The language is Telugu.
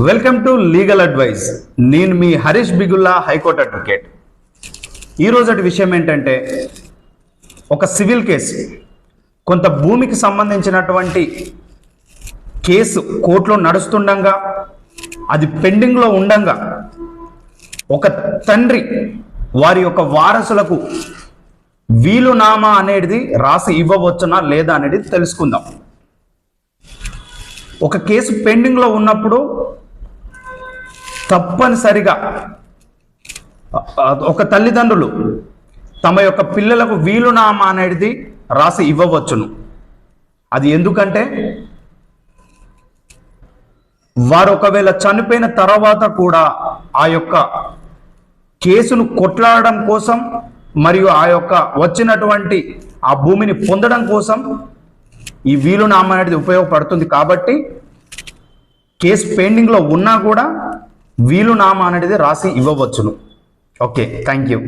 Welcome to legal advice. నేను మీ Harish Bigulla high court advocate. ఈరోజటి విషయం ఏంటంటే ఒక సివిల్ కేసు. కొంత భూమికి సంబంధించినటువంటి కేసు కోర్టులో నడుస్తుండగా అది పెండింగ్లో ఉండంగా ఒక తండ్రి వారి యొక్క వారసులకు వీలునామా అనేది రాసి ఇవ్వవచ్చునా లేదా అనేది తెలుసుకుందాం. ఒక కేసు పెండింగ్లో ఉన్నప్పుడు తప్పనిసరిగా ఒక తల్లిదండ్రులు తమ యొక్క పిల్లలకు వీలునామా అనేది రాసి ఇవ్వవచ్చును. అది ఎందుకంటే వారు ఒకవేళ చనిపోయిన తర్వాత కూడా ఆ యొక్క కేసును కొట్లాడడం కోసం మరియు ఆ యొక్క వచ్చినటువంటి ఆ భూమిని పొందడం కోసం ఈ వీలునామా అనేది ఉపయోగపడుతుంది కాబట్టి కేసు పెండింగ్లో ఉన్నా కూడా వీలునామా అనేది రాసి ఇవ్వవచ్చును. Okay thank you